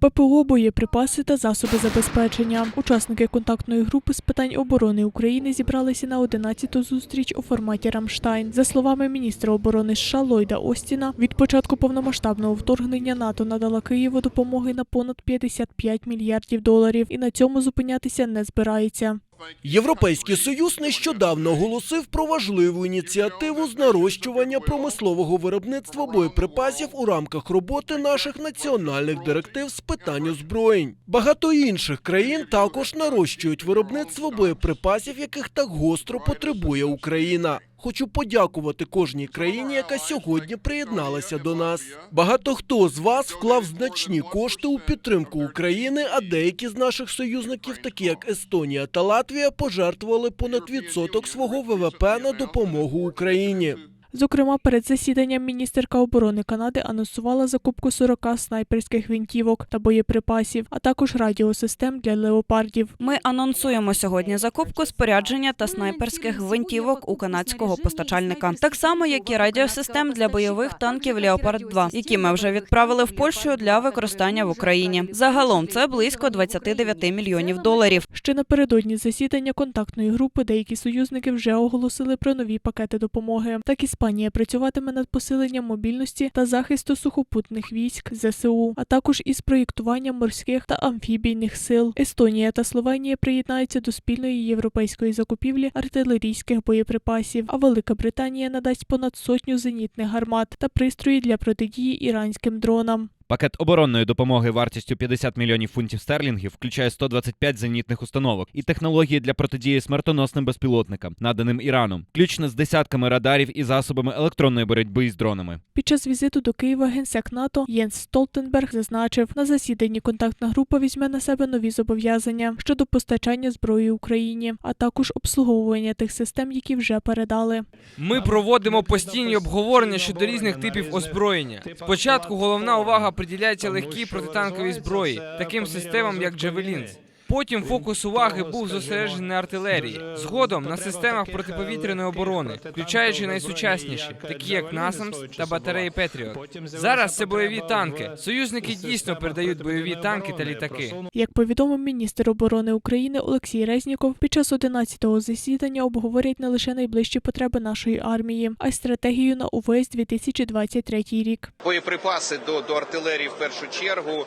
ППО, боєприпаси та засоби забезпечення. Учасники контактної групи з питань оборони України зібралися на 11-ту зустріч у форматі Рамштайн. За словами міністра оборони США Ллойда Остіна, від початку повномасштабного вторгнення НАТО надала Києву допомоги на понад 55 мільярдів доларів, і на цьому зупинятися не збирається. Європейський союз нещодавно оголосив про важливу ініціативу з нарощування промислового виробництва боєприпасів у рамках роботи наших національних директив з питань озброєнь. Багато інших країн також нарощують виробництво боєприпасів, яких так гостро потребує Україна. Хочу подякувати кожній країні, яка сьогодні приєдналася до нас. Багато хто з вас вклав значні кошти у підтримку України, а деякі з наших союзників, такі як Естонія та Латвія, пожертвували понад відсоток свого ВВП на допомогу Україні. Зокрема, перед засіданням міністерка оборони Канади анонсувала закупку 40 снайперських гвинтівок та боєприпасів, а також радіосистем для леопардів. Ми анонсуємо сьогодні закупку спорядження та снайперських гвинтівок у канадського постачальника, так само як і радіосистем для бойових танків Леопард 2 які ми вже відправили в Польщу для використання в Україні. Загалом це близько 29 мільйонів доларів. Ще напередодні засідання контактної групи деякі союзники вже оголосили про нові пакети допомоги. Так Іспанія працюватиме над посиленням мобільності та захисту сухопутних військ ЗСУ, а також із проєктуванням морських та амфібійних сил. Естонія та Словенія приєднаються до спільної європейської закупівлі артилерійських боєприпасів. А Велика Британія надасть понад сотню зенітних гармат та пристрої для протидії іранським дронам. Пакет оборонної допомоги вартістю 50 мільйонів фунтів стерлінгів включає 125 зенітних установок і технології для протидії смертоносним безпілотникам, наданим Іраном, включно з десятками радарів і засобами електронної боротьби із дронами. Під час візиту до Києва генсек НАТО Єнс Столтенберг зазначив, на засіданні контактна група візьме на себе нові зобов'язання щодо постачання зброї Україні, а також обслуговування тих систем, які вже передали. Ми проводимо постійні обговорення щодо різних типів озброєння. Спочатку головна увага приділяється легкі протитанкові зброї, таким системам як Джавелінс. Потім фокус уваги був зосереджений на артилерії, згодом на системах протиповітряної оборони, включаючи найсучасніші, такі як Насамс та батареї Петріот. Зараз це бойові танки. Союзники дійсно передають бойові танки та літаки. Як повідомив міністр оборони України Олексій Резніков, під час 11-го засідання обговорять не лише найближчі потреби нашої армії, а й стратегію на увесь 2023 рік. боєприпаси до, до артилерії в першу чергу,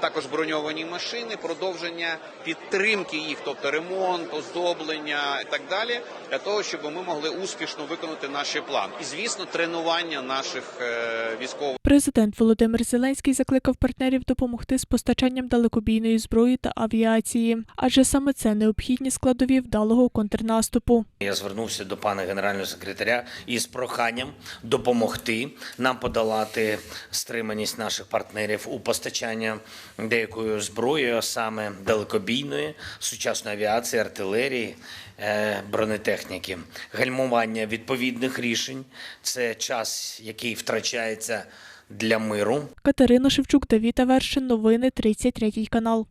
також броньовані машини, продовження підтримки їх, тобто ремонт, оздоблення і так далі, для того, щоб ми могли успішно виконати наш план. І звісно, тренування наших е, військових. Президент Володимир Зеленський закликав партнерів допомогти з постачанням далекобійної зброї та авіації, адже саме це необхідні складові вдалого контрнаступу. Я звернувся до пана генерального секретаря із проханням допомогти нам подолати стриманість наших партнерів у постачанні деякої зброї, а саме далекобійної, сучасної авіації, артилерії, е, бронетехніки, гальмування відповідних рішень. Це час, який втрачається для миру. Катерина Шевчук, Давіта Вершин, новини 33 канал.